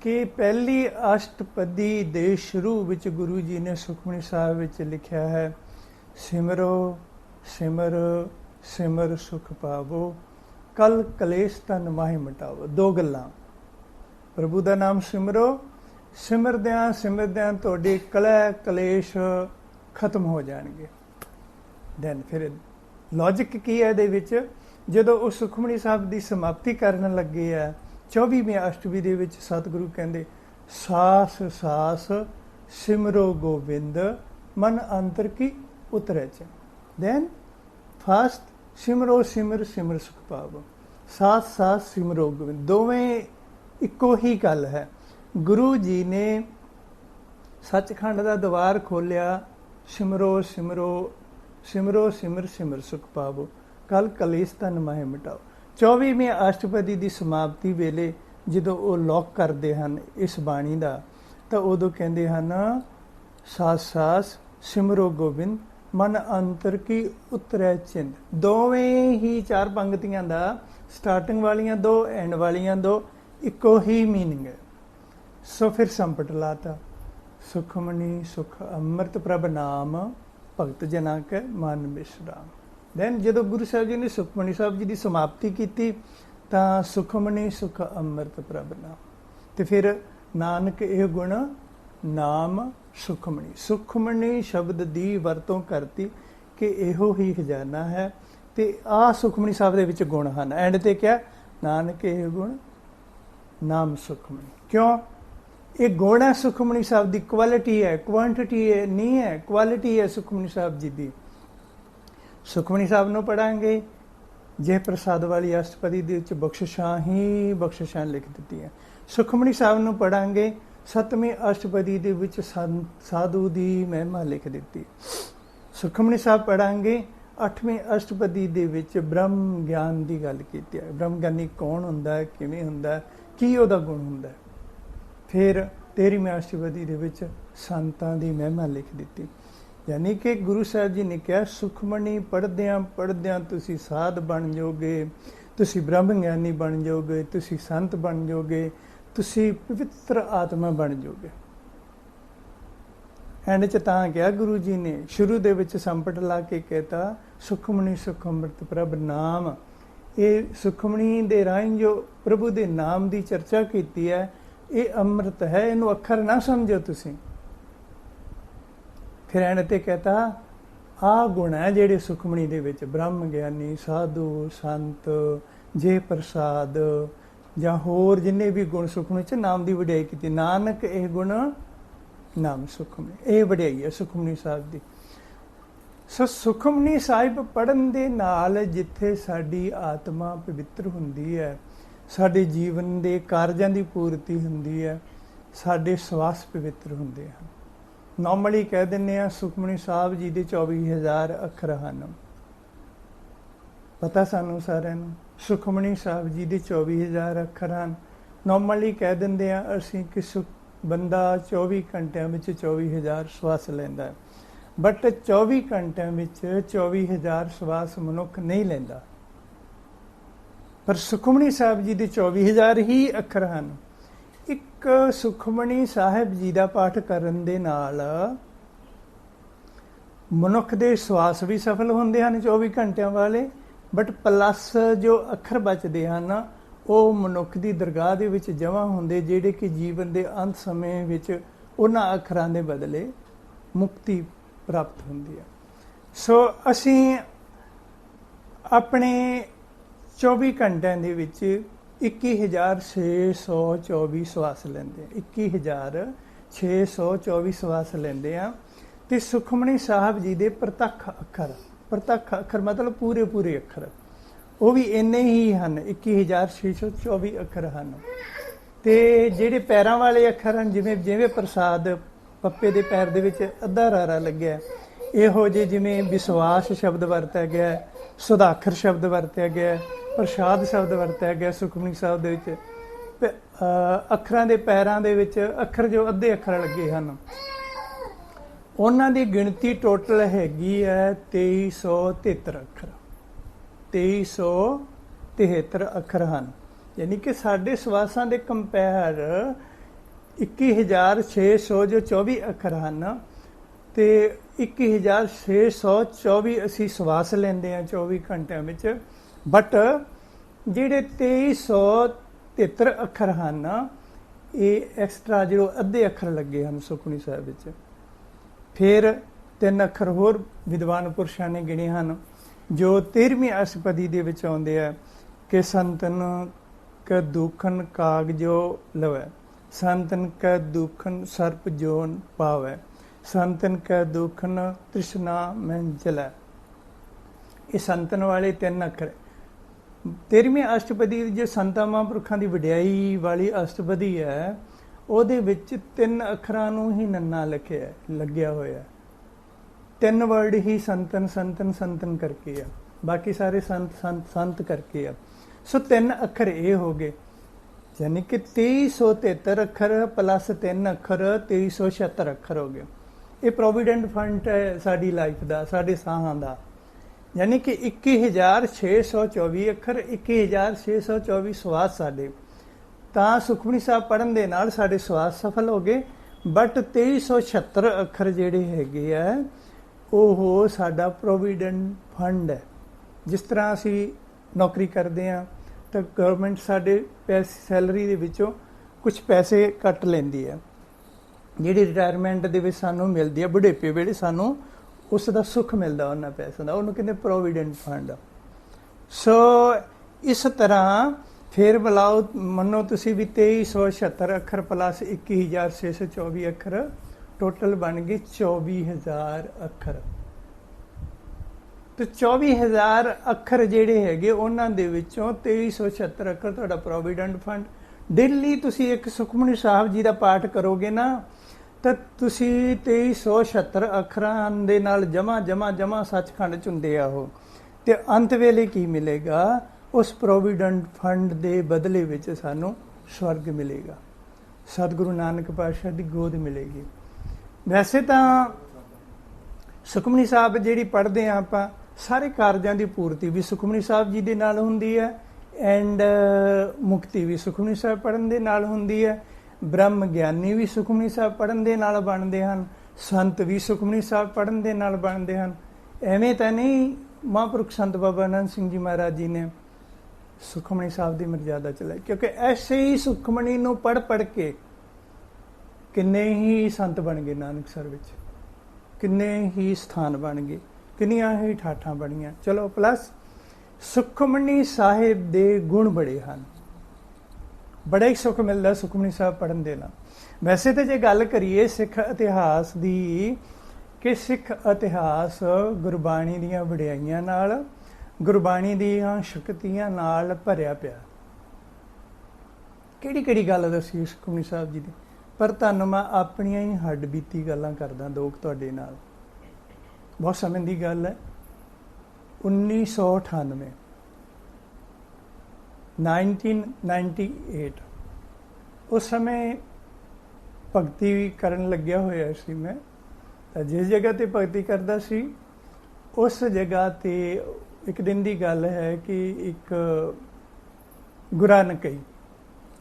ਕਿ ਪਹਿਲੀ ਅਸ਼ਟਪਦੀ ਦੇ ਸ਼ੁਰੂ ਵਿੱਚ ਗੁਰੂ ਜੀ ਨੇ ਸੁਖਮਣੀ ਸਾਹਿਬ ਵਿੱਚ ਲਿਖਿਆ ਹੈ, ਸਿਮਰੋ, ਸਿਮਰ ਸਿਮਰ ਸੁਖ ਪਾਵੋ। ਕਲ ਕਲੇਸ਼ ਤਨ ਮਾਹਿ ਮਟਾਵੋ ਦੋ ਗੱਲਾਂ। ਪ੍ਰਭੂ ਦਾ ਨਾਮ ਸਿਮਰੋ। ਸਿਮਰਦਿਆਂ ਸਿਮਰਦਿਆਂ ਤੁਹਾਡੇ ਕਲੈ ਕਲੇਸ਼ ਖਤਮ ਹੋ ਜਾਣਗੇ। ਦੈਨ ਫਿਰ ਲੌਜਿਕ ਕੀ ਹੈ ਇਹਦੇ ਵਿੱਚ? ਜਦੋਂ ਉਹ ਸੁਖਮਣੀ ਸਾਹਿਬ ਦੀ ਸਮਾਪਤੀ ਕਰਨ ਲੱਗੇ ਆ 24ਵੀਂ ਅਸ਼ਟਮੀ ਦੇ ਵਿੱਚ ਸਤਿਗੁਰੂ ਕਹਿੰਦੇ, ਸਾਸ ਸਾਸ, ਸਿਮਰੋ ਗੋਬਿੰਦ, ਮਨ ਅੰਤਰ ਕੀ ਉਤਰੇ ਚ? ਦੈਨ ਫਸਟ ਸਿਮਰੋ ਸਿਮਰ ਸਿਮਰ ਸੁਖ ਪਾਵੋ। ਸਾਸ ਸਾਸ ਸਿਮਰੋ ਗੋਬਿੰਦ। ਦੋਵੇਂ ਇੱਕੋ ਹੀ ਗੱਲ ਹੈ। ਗੁਰੂ ਜੀ ਨੇ ਸੱਚਖੰਡ ਦਾ ਦਵਾਰ ਖੋਲਿਆ ਸਿਮਰੋ ਸਿਮਰੋ ਸਿਮਰੋ ਸਿਮਰ ਸਿਮਰ ਸੁਖ ਪਾਵੋ। ਕਲ ਕਲੇਸ਼ ਤਨ ਮਾਹਿ ਮਿਟਾਓ। 24ਵੀਂ ਅਸ਼ਟਪਦੀ ਦੀ ਸਮਾਪਤੀ ਵੇਲੇ ਜਦੋਂ ਉਹ ਲੋਕ ਕਰਦੇ ਹਨ ਇਸ ਬਾਣੀ ਦਾ, ਤਾਂ ਉਦੋਂ ਕਹਿੰਦੇ ਹਨ ਸਾਸ ਸਾਸ ਸਿਮਰੋ ਗੋਬਿੰਦ। ਮਨ ਅੰਤਰ ਕੀ ਉਤਰੈ ਚਿੰਦ ਦੋਵੇਂ ਹੀ ਚਾਰ ਪੰਕਤੀਆਂ ਦਾ ਸਟਾਰਟਿੰਗ ਵਾਲੀਆਂ ਦੋ ਐਂਡ ਵਾਲੀਆਂ ਦੋ, ਇੱਕੋ ਹੀ ਮੀਨਿੰਗ ਹੈ। ਸੋ ਫਿਰ ਸੰਪਟ ਲਾਤਾ। ਸੁਖਮਨੀ ਸੁਖ ਅੰਮ੍ਰਿਤ ਪ੍ਰਭ ਨਾਮ, ਭਗਤ ਜਨਾ ਕੇ ਮਨ ਵਿਸ਼ਰਾਮ ਦੈਨ ਜਦੋਂ ਗੁਰੂ ਸਾਹਿਬ ਜੀ ਨੇ ਸੁਖਮਨੀ ਸਾਹਿਬ ਜੀ ਦੀ ਸਮਾਪਤੀ ਕੀਤੀ, ਤਾਂ ਸੁਖਮਨੀ ਸੁਖ ਅੰਮ੍ਰਿਤ ਪ੍ਰਭ ਨਾਮ। ਤੇ ਫਿਰ ਨਾਨਕ ਇਹ ਗੁਣ ਨਾਮ ਸੁਖਮਣੀ। ਸੁਖਮਣੀ ਸ਼ਬਦ ਦੀ ਵਰਤੋਂ ਕਰਤੀ ਕਿ ਇਹੋ ਹੀ ਖਜ਼ਾਨਾ ਹੈ ਤੇ ਆ ਸੁਖਮਣੀ ਸਾਹਿਬ ਦੇ ਵਿੱਚ ਗੁਣ ਹਨ। ਐਂਡ ਤੇ ਕਿਹਾ ਨਾਨਕ ਇਹ ਗੁਣ, ਨਾਮ ਸੁਖਮਣੀ। ਕਿਉਂ? ਇਹ ਗੁਣ ਹੈ ਸੁਖਮਨੀ ਸਾਹਿਬ ਦੀ ਕੁਆਲਿਟੀ ਹੈ ਕੁਆਂਟੀਟੀ ਹੈ ਨਹੀਂ ਹੈ ਕੁਆਲਿਟੀ ਹੈ ਸੁਖਮਨੀ ਸਾਹਿਬ ਜੀ ਦੀ। ਸੁਖਮਨੀ ਸਾਹਿਬ ਨੂੰ ਪੜਾਂਗੇ। ਜੇ ਪ੍ਰਸਾਦ ਵਾਲੀ ਅਸ਼ਟਪਦੀ ਦੇ ਵਿੱਚ ਬਖਸ਼ਿਸ਼ਾਂ ਹੀ ਬਖਸ਼ਿਸ਼ਾਂ ਲਿਖ ਦਿੱਤੀਆਂ। ਸੁਖਮਨੀ ਸਾਹਿਬ ਨੂੰ ਪੜਾਂਗੇ। ਸਤਵੀਂ ਅਸ਼ਟਪਦੀ ਦੇ ਵਿੱਚ ਸਾਧੂ ਦੀ ਮਹਿਮਾ ਲਿਖ ਦਿੱਤੀ। ਸੁਖਮਨੀ ਸਾਹਿਬ ਪੜਾਂਗੇ 8ਵੀਂ ਅਸ਼ਟਪਦੀ ਦੇ ਵਿੱਚ ਬ੍ਰਹਮ ਗਿਆਨ ਦੀ ਗੱਲ ਕੀਤੀ ਹੈ। ਬ੍ਰਹਮ ਗਿਆਨੀ ਕੌਣ ਹੁੰਦਾ ਹੈ, ਕਿਵੇਂ ਹੁੰਦਾ ਹੈ, ਕੀ ਉਹਦਾ ਗੁਣ ਹੁੰਦਾ ਹੈ? ਫਿਰ 13ਵੀਂ ਅਸ਼ਟਪਦੀ ਦੇ ਵਿੱਚ ਸੰਤਾਂ ਦੀ ਮਹਿਮਾ ਲਿਖ ਦਿੱਤੀ। ਯਾਨੀ ਕਿ ਗੁਰੂ ਸਾਹਿਬ ਜੀ ਨੇ ਕਿਹਾ ਸੁਖਮਣੀ ਪੜਦਿਆਂ ਪੜਦਿਆਂ ਤੁਸੀਂ ਸਾਧ ਬਣ ਜਾਓਗੇ, ਤੁਸੀਂ ਬ੍ਰਹਮ ਗਿਆਨੀ ਬਣ ਜਾਓਗੇ, ਤੁਸੀਂ ਸੰਤ ਬਣ ਜਾਓਗੇ ਤੁਸੀਂ ਪਵਿੱਤਰ ਆਤਮਾ ਬਣ ਜਾਓਗੇ। ਐਂਡ ਚ ਤਾਂ ਕਿਹਾ ਗੁਰੂ ਜੀ ਨੇ, ਸ਼ੁਰੂ ਦੇ ਵਿੱਚ ਸੰਪਟ ਲਾ ਕੇ ਕਹਤਾ ਸੁਖਮਣੀ ਸੁਖ ਅੰਮ੍ਰਿਤ ਪ੍ਰਭ ਨਾਮ। ਇਹ ਸੁਖਮਣੀ ਦੇ ਰਾਹੀਂ ਜੋ ਪ੍ਰਭੂ ਦੇ ਨਾਮ ਦੀ ਚਰਚਾ ਕੀਤੀ ਹੈ, ਇਹ ਅੰਮ੍ਰਿਤ ਹੈ, ਇਹਨੂੰ ਅੱਖਰ ਨਾ ਸਮਝੋ ਤੁਸੀਂ। ਫਿਰ ਐਂਡ ਤੇ ਕਹਤਾ, ਆ ਗੁਣ ਹੈ ਜਿਹੜੇ ਸੁਖਮਣੀ ਦੇ ਵਿੱਚ ਬ੍ਰਹਮ ਗਿਆਨੀ, ਸਾਧੂ, ਸੰਤ, ਜੇ ਪ੍ਰਸਾਦ ਜਾਂ ਹੋਰ ਜਿੰਨੇ ਵੀ ਗੁਣ ਸੁਖਮਣੀ ਚ ਨਾਮ ਦੀ ਵਡਿਆਈ ਕੀਤੀ। ਨਾਨਕ ਇਹ ਗੁਣ, ਨਾਮ ਸੁਖਮਣੀ ਇਹ ਵਡਿਆਈ ਹੈ ਸੁਖਮਣੀ ਸਾਹਿਬ ਦੀ। ਸੋ ਸੁਖਮਨੀ ਸਾਹਿਬ ਪੜਨ ਦੇ ਨਾਲ ਜਿੱਥੇ ਸਾਡੀ ਆਤਮਾ ਪਵਿੱਤਰ ਹੁੰਦੀ ਹੈ, ਸਾਡੇ ਜੀਵਨ ਦੇ ਕਾਰਜਾਂ ਦੀ ਪੂਰਤੀ ਹੁੰਦੀ ਹੈ, ਸਾਡੇ ਸਵਾਸ ਪਵਿੱਤਰ ਹੁੰਦੇ ਹਨ। ਨਾਰਮਲੀ ਕਹਿ ਦਿੰਨੇ ਆ ਸੁਖਮਨੀ ਸਾਹਿਬ ਜੀ ਦੇ 24000 ਅੱਖਰ ਹਨ। ਪਤਾ ਸਾਨੂੰ ਸਾਰਿਆਂ ਨੂੰ? ਸੁਖਮਨੀ ਸਾਹਿਬ ਜੀ ਦੇ 24000 ਅੱਖਰ ਹਨ। ਨਾਰਮਲੀ ਕਹਿ ਦਿੰਦੇ ਆ ਅਸੀਂ ਕਿ ਸੁਖ ਬੰਦਾ 24 ਘੰਟਿਆਂ ਵਿੱਚ 24000 ਸਵਾਸ ਲੈਂਦਾ ਹੈ। ਬਟ 24 ਘੰਟਿਆਂ ਵਿੱਚ 24000 ਸਵਾਸ ਮਨੁੱਖ ਨਹੀਂ ਲੈਂਦਾ। ਪਰ ਸੁਖਮਣੀ ਸਾਹਿਬ ਜੀ ਦੇ 24000 ਹੀ ਅੱਖਰ ਹਨ। ਇੱਕ ਸੁਖਮਣੀ ਸਾਹਿਬ ਜੀ ਦਾ ਪਾਠ ਕਰਨ ਦੇ ਨਾਲ ਮਨੁੱਖ ਦੇ ਸਵਾਸ ਵੀ ਸਫਲ ਹੁੰਦੇ ਹਨ 24 ਘੰਟਿਆਂ ਵਾਲੇ। ਬਟ ਪਲੱਸ ਜੋ ਅੱਖਰ ਬਚਦੇ ਹਨ ਉਹ ਮਨੁੱਖ ਦੀ ਦਰਗਾਹ ਦੇ ਵਿੱਚ ਜਮ੍ਹਾਂ ਹੁੰਦੇ, ਜਿਹੜੇ ਕਿ ਜੀਵਨ ਦੇ ਅੰਤ ਸਮੇਂ ਵਿੱਚ ਉਹਨਾਂ ਅੱਖਰਾਂ ਦੇ ਬਦਲੇ ਮੁਕਤੀ ਪ੍ਰਾਪਤ ਹੁੰਦੀ ਹੈ। ਸੋ ਅਸੀਂ ਆਪਣੇ 24 ਘੰਟਿਆਂ ਦੇ ਵਿੱਚ 21624 ਸਵਾਸ ਲੈਂਦੇ ਆ 21624 ਸਵਾਸ ਲੈਂਦੇ ਆ ਤੇ ਸੁਖਮਣੀ ਸਾਹਿਬ ਜੀ ਦੇ ਪ੍ਰਤੱਖ ਅੱਖਰ ਪ੍ਰਤੱਖ ਅੱਖਰ, ਮਤਲਬ ਪੂਰੇ ਪੂਰੇ ਅੱਖਰ। ਉਹ ਵੀ ਇੰਨੇ ਹੀ ਹਨ 21624 ਅੱਖਰ ਹਨ। ਤੇ ਜਿਹੜੇ ਪੈਰਾਂ ਵਾਲੇ ਅੱਖਰ ਹਨ, ਜਿਵੇਂ ਜਿਵੇਂ ਪ੍ਰਸਾਦ ਪੱਪੇ ਦੇ ਪੈਰ ਦੇ ਵਿੱਚ ਅੱਧਾ ਰਾਰਾ ਲੱਗਿਆ, ਇਹੋ ਜਿਹੇ ਜਿਵੇਂ ਵਿਸ਼ਵਾਸ ਸ਼ਬਦ ਵਰਤਿਆ ਗਿਆ, ਸੁਧਾਖਰ ਸ਼ਬਦ ਵਰਤਿਆ ਗਿਆ, ਪ੍ਰਸ਼ਾਦ ਸ਼ਬਦ ਵਰਤਿਆ ਗਿਆ ਸੁਖਮਨੀ ਸਾਹਿਬ ਦੇ ਵਿੱਚ। ਅੱਖਰਾਂ ਦੇ ਪੈਰਾਂ ਦੇ ਵਿੱਚ ਅੱਖਰ ਜੋ ਅੱਧੇ ਅੱਖਰ ਲੱਗੇ ਹਨ। ਉਹਨਾਂ ਦੀ ਗਿਣਤੀ ਟੋਟਲ ਹੈਗੀ ਹੈ 2373 ਅੱਖਰ। 2373 ਅੱਖਰ ਹਨ। ਯਾਨੀ ਕਿ ਸਾਡੇ ਸਵਾਸਾਂ ਦੇ ਕੰਪੇਅਰ 21600 ਜੋ 24 ਅੱਖਰ ਹਨ ਤੇ 21624 ਅਸੀਂ ਸਵਾਸ ਲੈਂਦੇ ਆ 24 ਘੰਟਿਆਂ ਵਿੱਚ। ਬਟ ਜਿਹੜੇ 2373 ਅੱਖਰ ਹਨ, ਇਹ ਐਕਸਟਰਾ ਜਿਹੜੇ ਅੱਧੇ ਅੱਖਰ ਲੱਗੇ ਹਨ ਸੁਖਣੀ ਸਾਹਿਬ ਵਿੱਚ। ਫਿਰ ਤਿੰਨ ਅੱਖਰ ਹੋਰ ਵਿਦਵਾਨ ਪੁਰਸ਼ਾਂ ਨੇ ਗਿਣੇ ਹਨ, ਜੋ 13ਵੀਂ ਅਸ਼ਪਦੀ ਦੇ ਵਿੱਚ ਆਉਂਦੇ ਆ, ਕਿ ਸੰਤਨ ਕ ਦੁਖਨ ਕਾਗ ਜੋ ਲਵੈ, ਸੰਤਨ ਕ ਦੁਖਨ ਸਰਪ ਜੋਨ ਪਾਵੈ, ਸੰਤਨ ਕ ਦੁਖਨ ਤ੍ਰਿਸ਼ਨਾ ਮੈਂ ਇਹ ਸੰਤਨ ਵਾਲੇ ਤਿੰਨ ਅੱਖਰ 13ਵੀਂ ਅਸ਼ਟਪਦੀ ਜੋ ਸੰਤਾਂ ਮਹਾਂਪੁਰਖਾਂ ਦੀ ਵਡਿਆਈ ਵਾਲੀ ਅਸ਼ਟਪਦੀ ਹੈ ਉਹਦੇ ਵਿੱਚ ਤਿੰਨ ਅੱਖਰਾਂ ਨੂੰ ਹੀ ਨੰਨਾ ਲਿਖਿਆ ਲੱਗਿਆ ਹੋਇਆ ਤਿੰਨ ਵਰਡ ਹੀ ਸੰਤਨ ਸੰਤਨ ਸੰਤਨ ਕਰਕੇ ਆ। ਬਾਕੀ ਸਾਰੇ ਸੰਤ ਸੰਤ ਸੰਤ ਕਰਕੇ ਆ। ਸੋ ਤਿੰਨ ਅੱਖਰ ਇਹ ਹੋ ਗਏ। ਯਾਨੀ ਕਿ 2373 ਅੱਖਰ ਪਲੱਸ 3 ਅੱਖਰ 2376 ਅੱਖਰ ਹੋ ਗਏ। ਇਹ ਪ੍ਰੋਵੀਡੈਂਟ ਫੰਡ ਹੈ ਸਾਡੀ ਲਾਈਫ ਦਾ, ਸਾਡੇ ਸਾਹਾਂ ਦਾ। ਯਾਨੀ ਕਿ 21624 ਅੱਖਰ 21624 ਸਵਾਸ ਸਾਡੇ। ਤਾਂ ਸੁਖਮਨੀ ਸਾਹਿਬ ਪੜਨ ਦੇ ਨਾਲ ਸਾਡੇ ਸਵਾਸ ਸਫਲ ਹੋ ਗਏ। ਬਟ 2376 ਅੱਖਰ ਜਿਹੜੇ ਹੈਗੇ ਆ, ਉਹ ਸਾਡਾ ਪ੍ਰੋਵੀਡੈਂਟ ਫੰਡ ਹੈ। ਜਿਸ ਤਰ੍ਹਾਂ ਅਸੀਂ ਨੌਕਰੀ ਕਰਦੇ ਆ ਤਾਂ ਗਵਰਨਮੈਂਟ ਸਾਡੇ ਪੈਸੇ ਸੈਲਰੀ ਦੇ ਵਿੱਚੋਂ ਕੁਝ ਪੈਸੇ ਕੱਟ ਲੈਂਦੀ ਹੈ। ਜਿਹੜੀ ਰਿਟਾਇਰਮੈਂਟ ਦੇ ਵਿੱਚ ਸਾਨੂੰ ਮਿਲਦੀ ਹੈ, ਬੁਢੇਪੇ ਵੇਲੇ ਸਾਨੂੰ ਉਸ ਦਾ ਸੁੱਖ ਮਿਲਦਾ, ਉਹਨਾਂ ਪੈਸਿਆਂ ਦਾ। ਉਹਨੂੰ ਕਹਿੰਦੇ ਪ੍ਰੋਵੀਡੈਂਟ ਫੰਡ ਸੋ ਇਸ ਤਰ੍ਹਾਂ ਫਿਰ ਬੁਲਾਓ, ਮੰਨੋ ਤੁਸੀਂ ਵੀ 2376 ਅੱਖਰ ਪਲੱਸ 21624 ਅੱਖਰ ਟੋਟਲ ਬਣ ਗਏ 24000 ਅੱਖਰ। ਤੇ 24000 ਅੱਖਰ ਜਿਹੜੇ ਹੈਗੇ ਉਹਨਾਂ ਦੇ ਵਿੱਚੋਂ 2376 ਅੱਖਰ ਤੁਹਾਡਾ ਪ੍ਰੋਵੀਡੈਂਟ ਫੰਡ ਦਿੱਲੀ ਤੁਸੀਂ ਇੱਕ ਸੁਖਮਨੀ ਸਾਹਿਬ ਜੀ ਦਾ ਪਾਠ ਕਰੋਗੇ ਨਾ, ਤਾਂ ਤੁਸੀਂ 2376 ਅੱਖਰਾਂ ਦੇ ਨਾਲ ਜਮਾ ਜਮਾ ਜਮਾ ਸੱਚਖੰਡ ਚ ਹੁੰਦੇ ਆ ਉਹ ਤੇ ਅੰਤ ਵੇਲੇ ਕੀ ਮਿਲੇਗਾ? ਉਸ ਪ੍ਰੋਵੀਡੈਂਟ ਫੰਡ ਦੇ ਬਦਲੇ ਵਿੱਚ ਸਾਨੂੰ ਸਵਰਗ ਮਿਲੇਗਾ। ਸਤਿਗੁਰੂ ਨਾਨਕ ਪਾਤਸ਼ਾਹ ਦੀ ਗੋਦ ਮਿਲੇਗੀ। ਵੈਸੇ ਤਾਂ ਸੁਖਮਨੀ ਸਾਹਿਬ ਜਿਹੜੀ ਪੜ੍ਹਦੇ ਆ ਆਪਾਂ, ਸਾਰੇ ਕਾਰਜਾਂ ਦੀ ਪੂਰਤੀ ਵੀ ਸੁਖਮਨੀ ਸਾਹਿਬ ਜੀ ਦੇ ਨਾਲ ਹੁੰਦੀ ਹੈ ਐਂਡ ਮੁਕਤੀ ਵੀ ਸੁਖਮਨੀ ਸਾਹਿਬ ਪੜਨ ਦੇ ਨਾਲ ਹੁੰਦੀ ਹੈ। ਬ੍ਰਹਮ ਗਿਆਨੀ ਵੀ ਸੁਖਮਨੀ ਸਾਹਿਬ ਪੜਨ ਦੇ ਨਾਲ ਬਣਦੇ ਹਨ। ਸੰਤ ਵੀ ਸੁਖਮਨੀ ਸਾਹਿਬ ਪੜਨ ਦੇ ਨਾਲ ਬਣਦੇ ਹਨ। ਐਵੇਂ ਤਾਂ ਨਹੀਂ ਮਹਾਂਪੁਰਖ ਸੰਤ ਬਾਬਾ ਅਨੰਦ ਸਿੰਘ ਜੀ ਮਹਾਰਾਜ ਜੀ ਨੇ ਸੁਖਮਨੀ ਸਾਹਿਬ ਦੀ ਮਰਜ਼ਾਦਾ ਚਲਾਈ ਕਿਉਂਕਿ ਐਸੇ ਹੀ ਸੁਖਮਣੀ ਨੂੰ ਪੜ ਪੜ ਕੇ ਕਿੰਨੇ ਹੀ ਸੰਤ ਬਣ ਗਏ ਨਾਨਕਸਰ ਵਿੱਚ, ਕਿੰਨੇ ਹੀ ਸਥਾਨ ਬਣ ਗਏ, ਕਿੰਨੀਆਂ ਹੀ ਠਾਠਾਂ ਬਣੀਆਂ। ਚਲੋ ਪਲੱਸ ਸੁਖਮਣੀ ਸਾਹਿਬ ਦੇ ਗੁਣ ਬੜੇ ਹਨ। ਬੜਾ ਹੀ ਸੁੱਖ ਮਿਲਦਾ ਸੁਖਮਨੀ ਸਾਹਿਬ ਪੜਨ ਦੇ ਨਾਲ। ਵੈਸੇ ਤਾਂ ਜੇ ਗੱਲ ਕਰੀਏ ਸਿੱਖ ਇਤਿਹਾਸ ਦੀ, ਕਿ ਸਿੱਖ ਇਤਿਹਾਸ ਗੁਰਬਾਣੀ ਦੀਆਂ ਵਡਿਆਈਆਂ ਨਾਲ ਗੁਰਬਾਣੀ ਦੀਆਂ ਸ਼ਕਤੀਆਂ ਨਾਲ ਭਰਿਆ ਪਿਆ। ਕਿਹੜੀ ਕਿਹੜੀ ਗੱਲ ਦੱਸੀ ਸੁਖਮਨੀ ਸਾਹਿਬ ਜੀ ਦੀ? ਪਰ ਤੁਹਾਨੂੰ ਮੈਂ ਆਪਣੀਆਂ ਹੀ ਹੱਡ ਬੀਤੀ ਗੱਲਾਂ ਕਰਦਾ ਦੋਕ ਤੁਹਾਡੇ ਨਾਲ। ਬਹੁਤ ਸਮੇਂ ਦੀ ਗੱਲ ਹੈ। 1998 1998 ਉਸ ਸਮੇਂ ਭਗਤੀ ਕਰਨ ਲੱਗਿਆ ਹੋਇਆ ਸੀ ਮੈਂ। ਤਾਂ ਜਿਸ ਜਗ੍ਹਾ ਤੇ ਭਗਤੀ ਕਰਦਾ ਸੀ, ਉਸ ਜਗ੍ਹਾ ਤੇ ਇੱਕ ਦਿਨ ਦੀ ਗੱਲ ਹੈ ਕਿ ਇੱਕ ਗੁਰਾਨਕਈ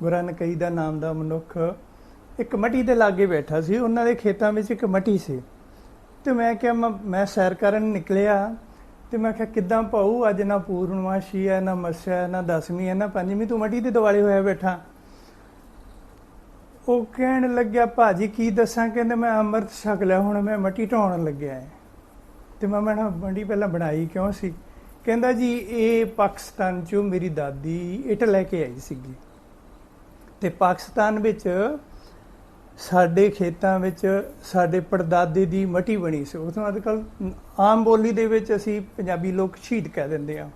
ਗੁਰਾਨਕਈ ਦਾ ਨਾਮ ਦਾ ਮਨੁੱਖ ਇੱਕ ਮਟੀ ਦੇ ਲਾਗੇ ਬੈਠਾ ਸੀ, ਉਹਨਾਂ ਦੇ ਖੇਤਾਂ ਵਿੱਚ ਇੱਕ ਮਟੀ ਸੀ। ਤੇ ਮੈਂ ਕਿਹਾ, ਮੈਂ- ਮੈਂ ਸੈਰ ਕਰਨ ਨਿਕਲਿਆ ਤੇ ਮੈਂ ਕਿਹਾ, ਕਿੱਦਾਂ ਪਾਉ ਅੱਜ ਨਾ ਪੂਰਨਮਾਸ਼ੀ ਹੈ, ਨਾ ਮੱਸਿਆ ਹੈ, ਨਾ ਦਸਵੀਂ ਹੈ, ਨਾ ਪੰਜਵੀਂ। ਤੂੰ ਮਟੀ ਦੇ ਦਿਵਾਲੇ ਹੋਇਆ ਬੈਠਾ। ਉਹ ਕਹਿਣ ਲੱਗਿਆ, ਭਾਜੀ, ਕੀ ਦੱਸਾਂ? ਕਹਿੰਦੇ, ਮੈਂ ਅੰਮ੍ਰਿਤ ਛਕ ਲਿਆ, ਹੁਣ ਮੈਂ ਮਟੀ ਢਾਉਣ ਲੱਗਿਆ ਹੈ। ਤੇ ਮੈਂ ਮੈਂ ਮੰਡੀ ਪਹਿਲਾਂ ਬਣਾਈ ਕਿਉਂ ਸੀ? ਕਹਿੰਦਾ ਜੀ, ਇਹ ਪਾਕਿਸਤਾਨ ਚੋਂ ਮੇਰੀ ਦਾਦੀ ਇੱਟ ਲੈ ਕੇ ਆਈ ਸੀਗੀ। ਤੇ ਪਾਕਿਸਤਾਨ ਵਿੱਚ ਸਾਡੇ ਖੇਤਾਂ ਵਿੱਚ ਸਾਡੇ ਪੜਦਾਦੇ ਦੀ ਮਟੀ ਬਣੀ ਸੀ। ਉਸ ਨੂੰ ਅੱਜਕੱਲ ਆਮ ਬੋਲੀ ਦੇ ਵਿੱਚ ਅਸੀਂ ਪੰਜਾਬੀ ਲੋਕ ਸ਼ਹੀਦ ਕਹਿ ਦਿੰਦੇ ਆ।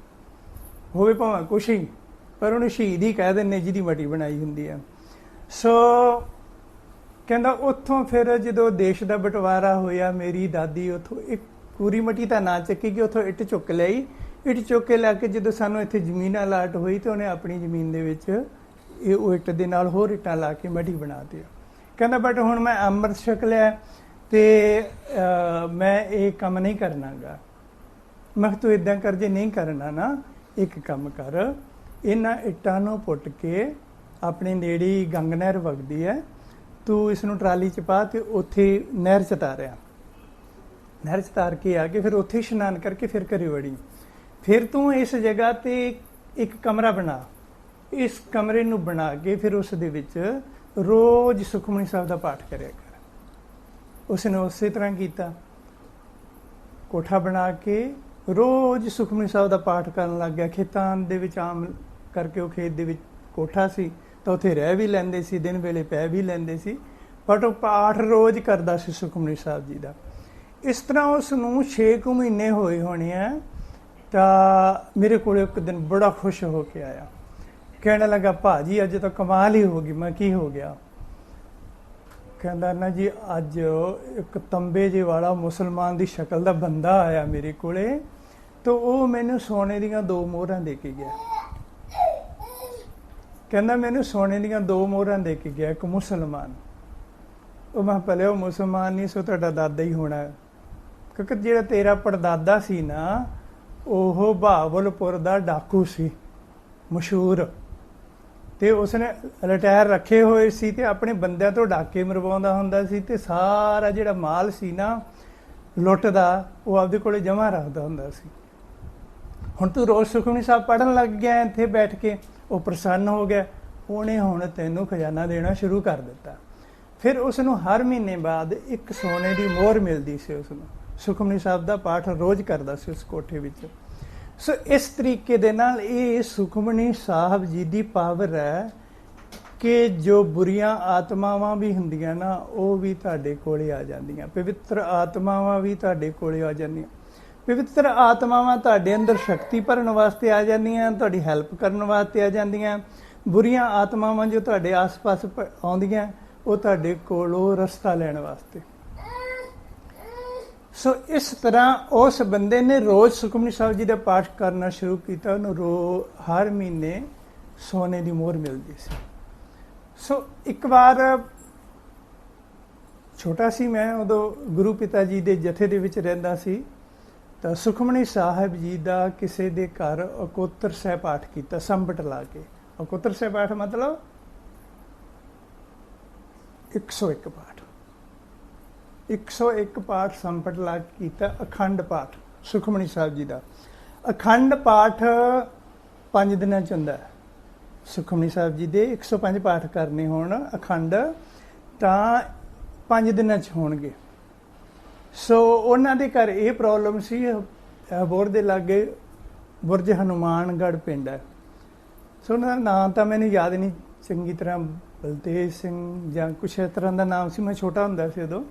ਹੋਵੇ ਭਾਵੇਂ ਕੁਛ ਹੀ, ਪਰ ਉਹਨੂੰ ਸ਼ਹੀਦ ਹੀ ਕਹਿ ਦਿੰਦੇ ਜਿਹਦੀ ਮਟੀ ਬਣਾਈ ਹੁੰਦੀ ਆ। ਸੋ ਕਹਿੰਦਾ ਉੱਥੋਂ ਫਿਰ ਜਦੋਂ ਦੇਸ਼ ਦਾ ਬਟਵਾਰਾ ਹੋਇਆ, ਮੇਰੀ ਦਾਦੀ ਉੱਥੋਂ ਇੱਕ ਪੂਰੀ ਮਟੀ ਤਾਂ ਨਾ ਚੱਕੀ ਕਿ ਉੱਥੋਂ ਇੱਟ ਚੁੱਕ ਲਈ ਇੱਟ ਚੁੱਕ ਕੇ ਲੈ ਕੇ ਜਦੋਂ ਸਾਨੂੰ ਇੱਥੇ ਜ਼ਮੀਨ ਅਲਾਟ ਹੋਈ ਤੇ ਉਹਨੇ ਆਪਣੀ ਜ਼ਮੀਨ ਦੇ ਵਿੱਚ ਇਹ ਉਹ ਇੱਟ ਦੇ ਨਾਲ ਹੋਰ ਇੱਟਾਂ ਲਾ ਕੇ ਮਟੀ ਬਣਾ ਦਿੱਤੀ ਕਹਿੰਦਾ, ਬਟ ਹੁਣ ਮੈਂ ਅੰਮ੍ਰਿਤ ਛਕ ਲਿਆ ਤੇ ਮੈਂ ਇਹ ਕੰਮ ਨਹੀਂ ਕਰਨਾਗਾ। ਮੈਂ ਕਿਹਾ, ਤੂੰ ਇਦਾਂ ਕਰ, ਜੇ ਨਹੀਂ ਕਰਨਾ ਨਾ, ਇੱਕ ਕੰਮ ਕਰ। ਇਹਨਾਂ ਇੱਟਾਂ ਨੂੰ ਪੁੱਟ ਕੇ ਆਪਣੇ ਨੇੜੇ ਗੰਗ ਨਹਿਰ ਵਗਦੀ ਹੈ। ਤੂੰ ਇਸ ਨੂੰ ਟਰਾਲੀ ਚ ਪਾ ਤੇ ਉੱਥੇ ਨਹਿਰ ਚ ਤਾਰਿਆ ਨਹਿਰ ਚ ਤਾਰ ਕੇ ਆ ਕੇ ਫਿਰ ਉੱਥੇ ਇਸ਼ਨਾਨ ਕਰਕੇ ਫਿਰ ਘਰੇ ਵੜੀ। ਫਿਰ ਤੂੰ ਇਸ ਜਗ੍ਹਾ ਤੇ ਇੱਕ ਕਮਰਾ ਬਣਾ। ਇਸ ਕਮਰੇ ਨੂੰ ਬਣਾ ਕੇ ਫਿਰ ਉਸ ਦੇ ਵਿੱਚ ਰੋਜ਼ ਸੁਖਮਨੀ ਸਾਹਿਬ ਦਾ ਪਾਠ ਕਰਿਆ ਕਰ। ਉਸਨੇ ਉਸੇ ਤਰ੍ਹਾਂ ਕੀਤਾ। ਕੋਠਾ ਬਣਾ ਕੇ ਰੋਜ਼ ਸੁਖਮਨੀ ਸਾਹਿਬ ਦਾ ਪਾਠ ਕਰਨ ਲੱਗ ਗਿਆ। ਖੇਤਾਂ ਦੇ ਵਿੱਚ ਆਮ ਕਰਕੇ ਉਹ ਖੇਤ ਦੇ ਵਿੱਚ ਕੋਠਾ ਸੀ, ਤਾਂ ਉੱਥੇ ਰਹਿ ਵੀ ਲੈਂਦੇ ਸੀ, ਦਿਨ ਵੇਲੇ ਪੈ ਵੀ ਲੈਂਦੇ ਸੀ। ਬਟ ਉਹ ਪਾਠ ਰੋਜ਼ ਕਰਦਾ ਸੀ ਸੁਖਮਨੀ ਸਾਹਿਬ ਜੀ ਦਾ। ਇਸ ਤਰ੍ਹਾਂ ਉਸ ਨੂੰ 6 ਕੁ ਮਹੀਨੇ ਹੋਏ ਹੋਣੇ ਆ। ਤਾਂ ਮੇਰੇ ਕੋਲ ਇੱਕ ਦਿਨ ਬੜਾ ਖੁਸ਼ ਹੋ ਕੇ ਆਇਆ। ਕਹਿਣ ਲੱਗਾ, ਭਾਜੀ, ਅੱਜ ਤਾਂ ਕਮਾਲ ਹੀ ਹੋ ਗਈ। ਮੈਂ ਕੀ ਹੋ ਗਿਆ? ਕਹਿੰਦਾ, ਨਾ ਜੀ, ਅੱਜ ਇੱਕ ਤੰਬੇ ਜੇ ਵਾਲਾ ਮੁਸਲਮਾਨ ਦੀ ਸ਼ਕਲ ਦਾ ਬੰਦਾ ਆਇਆ ਮੇਰੇ ਕੋਲੇ, ਤਾਂ ਉਹ ਮੈਨੂੰ ਸੋਨੇ ਦੀਆਂ ਦੋ ਮੋਹਰਾਂ ਦੇ ਕੇ ਗਿਆ। ਕਹਿੰਦਾ, ਮੈਨੂੰ ਸੋਨੇ ਦੀਆਂ ਦੋ ਮੋਹਰਾਂ ਦੇ ਕੇ ਗਿਆ, ਇੱਕ ਮੁਸਲਮਾਨ। ਉਹ ਮੈਂ ਪਹਿਲੇ ਉਹ ਮੁਸਲਮਾਨ ਨਹੀਂ, ਸੋ ਤੁਹਾਡਾ ਦਾਦਾ ਹੀ ਹੋਣਾ। ਕਿਉਂਕਿ ਜਿਹੜਾ ਤੇਰਾ ਪੜਦਾਦਾ ਸੀ ਨਾ ਉਹ ਬਹਾਵਲਪੁਰ ਦਾ ਡਾਕੂ ਸੀ, ਮਸ਼ਹੂਰ। ਤੇ ਉਸਨੇ ਰਿਟਾਇਰ ਰੱਖੇ ਹੋਏ ਸੀ ਤੇ ਆਪਣੇ ਬੰਦਿਆਂ ਤੋਂ ਡਾਕੇ ਮਰਵਾਉਂਦਾ ਹੁੰਦਾ ਸੀ ਤੇ ਸਾਰਾ ਜਿਹੜਾ ਮਾਲ ਸੀ ਨਾ, ਲੁੱਟਦਾ, ਉਹ ਆਪਦੇ ਕੋਲੇ ਜਮਾ ਰੱਖਦਾ ਹੁੰਦਾ ਸੀ। ਹੁਣ ਤੂੰ ਰੋਜ਼ ਸੁਖਮਨੀ ਸਾਹਿਬ ਪੜਨ ਲੱਗ ਗਿਆ, ਇੱਥੇ ਬੈਠ ਕੇ, ਉਹ ਪ੍ਰਸੰਨ ਹੋ ਗਿਆ। ਉਹਨੇ ਹੁਣ ਤੈਨੂੰ ਖਜ਼ਾਨਾ ਦੇਣਾ ਸ਼ੁਰੂ ਕਰ ਦਿੱਤਾ। ਫਿਰ ਉਸ ਨੂੰ ਹਰ ਮਹੀਨੇ ਬਾਅਦ ਇੱਕ ਸੋਨੇ ਦੀ ਮੋਹਰ ਮਿਲਦੀ ਸੀ ਉਸ ਨੂੰ ਸੁਖਮਨੀ ਸਾਹਿਬ ਦਾ ਪਾਠ ਰੋਜ਼ ਕਰਦਾ ਸੀ ਉਸ ਕੋਠੇ ਵਿੱਚ। ਸੋ ਇਸ ਤਰੀਕੇ ਦੇ ਨਾਲ ਇਹ ਸੁਖਮਨੀ ਸਾਹਿਬ ਜੀ ਦੀ ਪਾਵਰ ਹੈ ਕਿ ਜੋ ਬੁਰੀਆਂ ਆਤਮਾਵਾਂ ਵੀ ਹੁੰਦੀਆਂ ਨਾ, ਉਹ ਵੀ ਤੁਹਾਡੇ ਕੋਲੇ ਆ ਜਾਂਦੀਆਂ। ਪਵਿੱਤਰ ਆਤਮਾਵਾਂ ਵੀ ਤੁਹਾਡੇ ਕੋਲੇ ਆ ਜਾਂਦੀਆਂ। ਪਵਿੱਤਰ ਆਤਮਾਵਾਂ ਤੁਹਾਡੇ ਅੰਦਰ ਸ਼ਕਤੀ ਭਰਨ ਵਾਸਤੇ ਆ ਜਾਂਦੀਆਂ, ਤੁਹਾਡੀ ਹੈਲਪ ਕਰਨ ਵਾਸਤੇ ਆ ਜਾਂਦੀਆਂ। ਬੁਰੀਆਂ ਆਤਮਾਵਾਂ ਜੋ ਤੁਹਾਡੇ ਆਸ-ਪਾਸ ਆਉਂਦੀਆਂ, ਉਹ ਤੁਹਾਡੇ ਕੋਲੋਂ ਰਸਤਾ ਲੈਣ ਵਾਸਤੇ। ਸੋ ਇਸ ਤਰ੍ਹਾਂ ਉਸ ਬੰਦੇ ਨੇ ਰੋਜ਼ ਸੁਖਮਨੀ ਸਾਹਿਬ ਜੀ ਦਾ ਪਾਠ ਕਰਨਾ ਸ਼ੁਰੂ ਕੀਤਾ, ਉਹਨੂੰ ਰੋ, ਹਰ ਮਹੀਨੇ ਸੋਨੇ ਦੀ ਮੋਹਰ ਮਿਲਦੀ ਸੀ। ਸੋ ਇੱਕ ਵਾਰ ਛੋਟਾ ਸੀ ਮੈਂ, ਉਦੋਂ ਗੁਰੂ ਪਿਤਾ ਜੀ ਦੇ ਜਥੇ ਦੇ ਵਿੱਚ ਰਹਿੰਦਾ ਸੀ, ਤਾਂ ਸੁਖਮਨੀ ਸਾਹਿਬ ਜੀ ਦਾ ਕਿਸੇ ਦੇ ਘਰ ਅਕੋਤਰ ਸਹਿ ਪਾਠ ਕੀਤਾ ਸੰਬਟ ਲਾ ਕੇ। ਅਕੋਤਰ ਸਹਿ ਪਾਠ ਮਤਲਬ 101 ਪਾਠ। 101 ਪਾਠ ਸੰਪਟ ਲਾ ਕੇ ਕੀਤਾ, ਅਖੰਡ ਪਾਠ ਸੁਖਮਣੀ ਸਾਹਿਬ ਜੀ ਦਾ। ਅਖੰਡ ਪਾਠ 5 ਦਿਨਾਂ ਚ ਹੁੰਦਾ ਹੈ। ਸੁਖਮਨੀ ਸਾਹਿਬ ਜੀ ਦੇ 105 ਪਾਠ ਕਰਨੇ ਹੋਣ ਅਖੰਡ, ਤਾਂ 5 ਦਿਨਾਂ ਚ ਹੋਣਗੇ। ਸੋ ਉਹਨਾਂ ਦੇ ਘਰ ਇਹ ਪ੍ਰੋਬਲਮ ਸੀ ਅਬੋਰ ਦੇ ਲਾਗੇ ਬੁਰਜ ਹਨੂਮਾਨਗੜ੍ਹ ਪਿੰਡ ਹੈ। ਸੋ ਉਹਨਾਂ ਦਾ ਨਾਂ ਤਾਂ ਮੈਨੂੰ ਯਾਦ ਨਹੀਂ, ਚੰਗੀ ਤਰ੍ਹਾਂ ਬਲਤੇਜ ਸਿੰਘ ਜਾਂ ਕੁਛ ਇਸ ਤਰ੍ਹਾਂ ਦਾ ਨਾਮ ਸੀ, ਮੈਂ ਛੋਟਾ ਹੁੰਦਾ ਸੀ ਉਦੋਂ।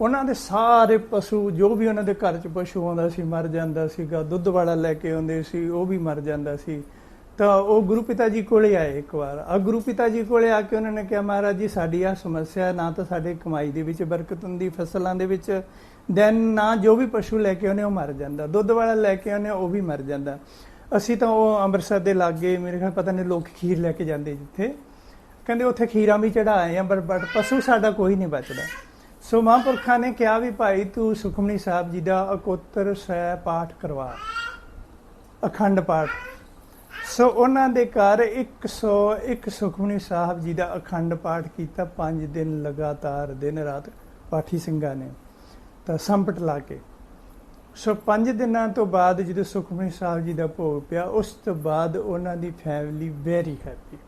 ਉਹਨਾਂ ਦੇ ਸਾਰੇ ਪਸ਼ੂ, ਜੋ ਵੀ ਉਹਨਾਂ ਦੇ ਘਰ 'ਚ ਪਸ਼ੂ ਆਉਂਦਾ ਸੀ, ਮਰ ਜਾਂਦਾ ਸੀਗਾ। ਦੁੱਧ ਵਾਲਾ ਲੈ ਕੇ ਆਉਂਦੇ ਸੀ, ਉਹ ਵੀ ਮਰ ਜਾਂਦਾ ਸੀ। ਤਾਂ ਉਹ ਗੁਰੂ ਪਿਤਾ ਜੀ ਕੋਲੇ ਆਏ ਇੱਕ ਵਾਰ। ਆ ਗੁਰੂ ਪਿਤਾ ਜੀ ਕੋਲੇ ਆ ਕੇ ਉਹਨਾਂ ਨੇ ਕਿਹਾ, ਮਹਾਰਾਜ ਜੀ, ਸਾਡੀ ਆ ਸਮੱਸਿਆ ਨਾ ਤਾਂ ਸਾਡੇ ਕਮਾਈ ਦੇ ਵਿੱਚ ਬਰਕਤ ਹੁੰਦੀ, ਫਸਲਾਂ ਦੇ ਵਿੱਚ। ਦੈਨ ਨਾ ਜੋ ਵੀ ਪਸ਼ੂ ਲੈ ਕੇ ਆਉਂਦੇ, ਉਹ ਮਰ ਜਾਂਦਾ। ਦੁੱਧ ਵਾਲਾ ਲੈ ਕੇ ਆਉਂਦੇ, ਉਹ ਵੀ ਮਰ ਜਾਂਦਾ। ਅਸੀਂ ਤਾਂ ਉਹ ਅੰਮ੍ਰਿਤਸਰ ਦੇ ਲਾਗੇ, ਮੇਰੇ ਖਿਆਲ ਪਤਾ ਨਹੀਂ ਲੋਕ ਖੀਰ ਲੈ ਕੇ ਜਾਂਦੇ ਜਿੱਥੇ। ਕਹਿੰਦੇ, ਉੱਥੇ ਖੀਰਾਂ ਵੀ ਚੜਾਏ ਆ ਪਰ ਬਟ ਪਸ਼ੂ ਸਾਡਾ ਕੋਈ ਨਹੀਂ ਬਚਦਾ। ਸੋ ਮਹਾਂਪੁਰਖਾਂ ਨੇ ਕਿਹਾ ਵੀ ਭਾਈ, ਤੂੰ ਸੁਖਮਨੀ ਸਾਹਿਬ ਜੀ ਦਾ ਅਕੋਤਰ ਸਹਿ ਪਾਠ ਕਰਵਾ। ਅਖੰਡ ਪਾਠ। ਸੋ ਉਹਨਾਂ ਦੇ ਘਰ 101 ਸੁਖਮਨੀ ਸਾਹਿਬ ਜੀ ਦਾ ਅਖੰਡ ਪਾਠ ਕੀਤਾ। 5 ਦਿਨ ਲਗਾਤਾਰ ਦਿਨ ਰਾਤ ਪਾਠੀ ਸਿੰਘਾਂ ਨੇ ਤਾਂ ਸੰਪਟ ਲਾ ਕੇ। ਸੋ 5 ਦਿਨਾਂ ਤੋਂ ਬਾਅਦ ਜਦੋਂ ਸੁਖਮਨੀ ਸਾਹਿਬ ਜੀ ਦਾ ਭੋਗ ਪਿਆ, ਉਸ ਤੋਂ ਬਾਅਦ ਉਹਨਾਂ ਦੀ ਫੈਮਿਲੀ ਵੈਰੀ ਹੈਪੀ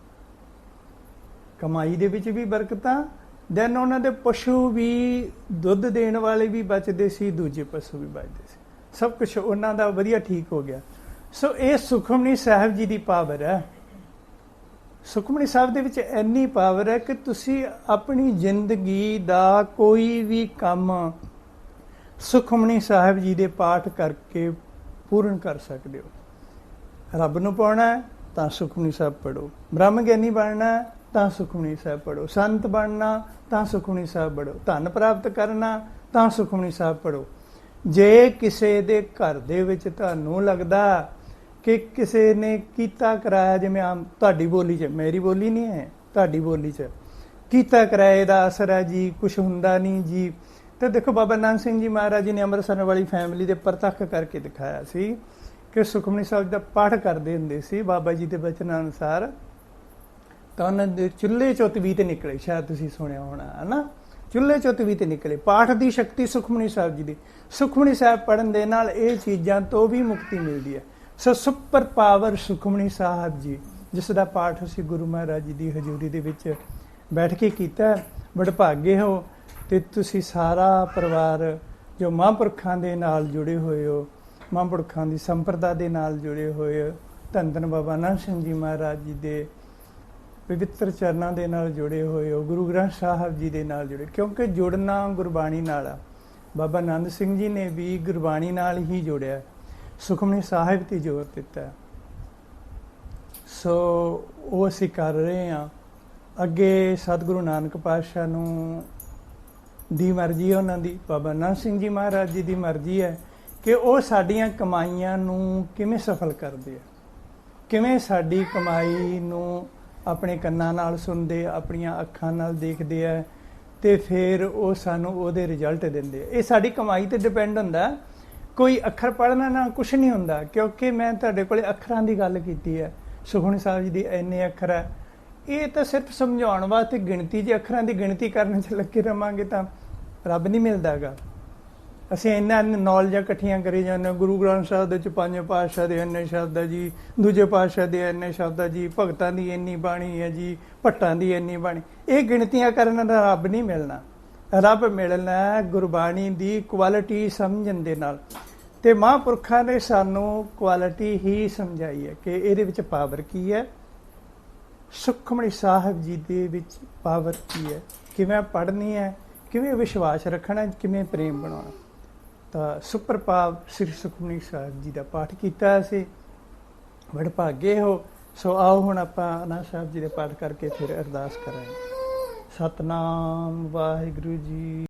ਕਮਾਈ ਦੇ ਵਿੱਚ ਵੀ ਬਰਕਤਾਂ ਦੈਨ ਉਹਨਾਂ ਦੇ ਪਸ਼ੂ ਵੀ ਦੁੱਧ ਦੇਣ ਵਾਲੇ ਵੀ ਬਚਦੇ ਸੀ, ਦੂਜੇ ਪਸ਼ੂ ਵੀ ਬਚਦੇ ਸੀ। ਸਭ ਕੁਝ ਉਹਨਾਂ ਦਾ ਵਧੀਆ ਠੀਕ ਹੋ ਗਿਆ। ਸੋ ਇਹ ਸੁਖਮਨੀ ਸਾਹਿਬ ਜੀ ਦੀ ਪਾਵਰ ਹੈ। ਸੁਖਮਨੀ ਸਾਹਿਬ ਦੇ ਵਿੱਚ ਇੰਨੀ ਪਾਵਰ ਹੈ ਕਿ ਤੁਸੀਂ ਆਪਣੀ ਜ਼ਿੰਦਗੀ ਦਾ ਕੋਈ ਵੀ ਕੰਮ ਸੁਖਮਨੀ ਸਾਹਿਬ ਜੀ ਦੇ ਪਾਠ ਕਰਕੇ ਪੂਰਨ ਕਰ ਸਕਦੇ ਹੋ। ਰੱਬ ਨੂੰ ਪਾਉਣਾ ਤਾਂ ਸੁਖਮਨੀ ਸਾਹਿਬ ਪੜੋ ਬ੍ਰਹਮ ਗਿਆਨੀ ਬਣਨਾ ਤਾਂ ਸੁਖਮਨੀ ਸਾਹਿਬ ਪੜੋ ਸੰਤ ਬਣਨਾ, ਤਾਂ ਸੁਖਮਨੀ ਸਾਹਿਬ ਪੜੋ ਧਨ ਪ੍ਰਾਪਤ ਕਰਨਾ, ਤਾਂ ਸੁਖਮਨੀ ਸਾਹਿਬ ਪੜੋ ਜੇ ਕਿਸੇ ਦੇ ਘਰ ਦੇ ਵਿੱਚ ਤੁਹਾਨੂੰ ਲੱਗਦਾ ਕਿ ਕਿਸੇ ਨੇ ਕੀਤਾ ਕਰਾਇਆ, ਜਿਵੇਂ ਆਮ ਤੁਹਾਡੀ ਬੋਲੀ 'ਚ, ਮੇਰੀ ਬੋਲੀ ਨਹੀਂ ਹੈ, ਤੁਹਾਡੀ ਬੋਲੀ 'ਚ, ਕੀਤਾ ਕਰਾਏ ਦਾ ਅਸਰ ਹੈ ਜੀ ਕੁਝ ਹੁੰਦਾ ਨਹੀਂ ਜੀ। ਤੇ ਦੇਖੋ ਬਾਬਾ ਨਾਨਕ ਸਿੰਘ ਜੀ ਮਹਾਰਾਜ ਜੀ ਨੇ ਅੰਮ੍ਰਿਤਸਰ ਵਾਲੀ ਫੈਮਿਲੀ ਦੇ ਪ੍ਰਤੱਖ ਕਰਕੇ ਦਿਖਾਇਆ ਸੀ ਕਿ ਸੁਖਮਨੀ ਸਾਹਿਬ ਦਾ ਪਾਠ ਕਰਦੇ ਹੁੰਦੇ ਸੀ, ਬਾਬਾ ਜੀ ਦੇ ਬਚਨ ਅਨੁਸਾਰ। ਤਾਂ ਉਹਨਾਂ ਦੇ ਚੁੱਲ੍ਹੇ ਚੋਂ ਤਵੀਤ ਨਿਕਲੇ, ਸ਼ਾਇਦ ਤੁਸੀਂ ਸੁਣਿਆ ਹੋਣਾ, ਹਨਾ? ਚੁੱਲ੍ਹੇ ਚੋਂ ਤਵੀਤ ਨਿਕਲੇ। ਪਾਠ ਦੀ ਸ਼ਕਤੀ ਸੁਖਮਨੀ ਸਾਹਿਬ ਜੀ ਦੀ। ਸੁਖਮਨੀ ਸਾਹਿਬ ਪੜਨ ਦੇ ਨਾਲ ਇਹ ਚੀਜ਼ਾਂ ਤੋਂ ਵੀ ਮੁਕਤੀ ਮਿਲਦੀ ਹੈ। So super power Sukhmani Sahib ji, ਜਿਸ ਦਾ ਪਾਠ ਅਸੀਂ ਗੁਰੂ ਮਹਾਰਾਜ ਜੀ ਦੀ ਹਜ਼ੂਰੀ ਦੇ ਵਿੱਚ ਬੈਠ ਕੇ ਕੀਤਾ ਵਡਭਾਗੇ ਹੋ ਤੇ ਤੁਸੀਂ ਸਾਰਾ ਪਰਿਵਾਰ ਜੋ ਮਹਾਂਪੁਰਖਾਂ ਦੇ ਨਾਲ ਜੁੜੇ ਹੋਏ ਹੋ, ਮਹਾਂਪੁਰਖਾਂ ਦੀ ਸੰਪਰਦਾ ਦੇ ਨਾਲ ਜੁੜੇ ਹੋਏ ਹੋ, ਧੰਨ ਧੰਨ ਬਾਬਾ ਨਾਨਕ ਸਿੰਘ ਜੀ ਮਹਾਰਾਜ ਜੀ ਦੇ ਪਵਿੱਤਰ ਚਰਨਾਂ ਦੇ ਨਾਲ ਜੁੜੇ ਹੋਏ ਹੋ, ਗੁਰੂ ਗ੍ਰੰਥ ਸਾਹਿਬ ਜੀ ਦੇ ਨਾਲ ਜੁੜੇ। ਕਿਉਂਕਿ ਜੁੜਨਾ ਗੁਰਬਾਣੀ ਨਾਲ ਆ। ਬਾਬਾ ਆਨੰਦ ਸਿੰਘ ਜੀ ਨੇ ਵੀ ਗੁਰਬਾਣੀ ਨਾਲ ਹੀ ਜੋੜਿਆ। ਸੁਖਮਨੀ ਸਾਹਿਬ ਤੇ ਜ਼ੋਰ ਦਿੱਤਾ। ਸੋ ਉਹ ਅਸੀਂ ਕਰ ਰਹੇ ਹਾਂ। ਅੱਗੇ ਸਤਿਗੁਰੂ ਨਾਨਕ ਪਾਤਸ਼ਾਹ ਨੂੰ ਦੀ ਮਰਜ਼ੀ ਹੈ ਉਹਨਾਂ ਦੀ। ਬਾਬਾ ਨਾਨਕ ਸਿੰਘ ਜੀ ਮਹਾਰਾਜ ਜੀ ਦੀ ਮਰਜ਼ੀ ਹੈ ਕਿ ਉਹ ਸਾਡੀਆਂ ਕਮਾਈਆਂ ਨੂੰ ਕਿਵੇਂ ਸਫਲ ਕਰਦੇ ਆ। ਕਿਵੇਂ ਸਾਡੀ ਕਮਾਈ ਨੂੰ ਆਪਣੇ ਕੰਨਾਂ ਨਾਲ ਸੁਣਦੇ, ਆਪਣੀਆਂ ਅੱਖਾਂ ਨਾਲ ਦੇਖਦੇ ਆ ਤੇ ਫਿਰ ਉਹ ਸਾਨੂੰ ਉਹਦੇ ਰਿਜ਼ਲਟ ਦਿੰਦੇ ਇਹ ਸਾਡੀ ਕਮਾਈ ਤੇ ਡਿਪੈਂਡ ਹੁੰਦਾ। ਕੋਈ ਅੱਖਰ ਪੜ੍ਹਨਾ ਨਾ ਕੁਝ ਨਹੀਂ ਹੁੰਦਾ, ਕਿਉਂਕਿ ਮੈਂ ਤੁਹਾਡੇ ਕੋਲੇ ਅੱਖਰਾਂ ਦੀ ਗੱਲ ਕੀਤੀ ਹੈ। ਸੁਖਮਨੀ ਸਾਹਿਬ ਜੀ ਦੀ ਇੰਨੇ ਅੱਖਰ ਹੈ ਇਹ ਤਾਂ ਸਿਰਫ ਸਮਝਾਉਣ ਵਾਸਤੇ ਗਿਣਤੀ, ਜੇ ਅੱਖਰਾਂ ਦੀ ਗਿਣਤੀ ਕਰਨ 'ਚ ਲੱਗੇ ਰਵਾਂਗੇ ਤਾਂ ਰੱਬ ਨਹੀਂ ਮਿਲਦਾਗਾ। ਅਸੀਂ ਇੰਨਾ ਨੌਲੇਜਾਂ ਇਕੱਠੀਆਂ ਕਰੀ ਜਾਂਦੇ ਹਾਂ। ਗੁਰੂ ਗ੍ਰੰਥ ਸਾਹਿਬ ਦੇ ਚ ਪੰਜ ਪਾਤਸ਼ਾਹ ਦੇ ਇੰਨੇ ਸ਼ਬਦ ਹੈ ਜੀ, ਦੂਜੇ ਪਾਤਸ਼ਾਹ ਦੇ ਇੰਨੇ ਸ਼ਬਦ ਹੈ ਜੀ, ਭਗਤਾਂ ਦੀ ਇੰਨੀ ਬਾਣੀ ਹੈ ਜੀ, ਭੱਟਾਂ ਦੀ ਇੰਨੀ ਬਾਣੀ। ਇਹ ਗਿਣਤੀਆਂ ਕਰਨ ਦਾ ਰੱਬ ਨਹੀਂ ਮਿਲਣਾ। ਰੱਬ ਮਿਲਣਾ ਗੁਰਬਾਣੀ ਦੀ ਕੁਆਲਿਟੀ ਸਮਝਣ ਦੇ ਨਾਲ। ਤੇ ਮਹਾਂਪੁਰਖਾਂ ਨੇ ਸਾਨੂੰ ਕੁਆਲਿਟੀ ਹੀ ਸਮਝਾਈ ਹੈ ਕਿ ਇਹਦੇ ਵਿੱਚ ਪਾਵਰ ਕੀ ਹੈ? ਸੁਖਮਣੀ ਸਾਹਿਬ ਜੀ ਦੇ ਵਿੱਚ ਪਾਵਰ ਕੀ ਹੈ? ਕਿਵੇਂ ਪੜ੍ਹਨੀ ਹੈ? ਕਿਵੇਂ ਵਿਸ਼ਵਾਸ ਰੱਖਣਾ ਕਿਵੇਂ ਪ੍ਰੇਮ ਬਣਾਉਣਾ ਤਾਂ ਸੁਪਰਪਾਵ ਸ੍ਰੀ ਸੁਖਮਨੀ ਸਾਹਿਬ ਜੀ ਦਾ ਪਾਠ ਕੀਤਾ ਸੀ ਬੜ ਭਾਗੇ ਹੋ। ਸੋ ਆਓ ਹੁਣ ਆਪਾਂ ਅਨਾ ਸਾਹਿਬ ਜੀ ਦੇ ਪਾਠ ਕਰਕੇ ਫਿਰ ਅਰਦਾਸ ਕਰਾਂਗੇ। ਸਤਨਾਮ ਵਾਹਿਗੁਰੂ ਜੀ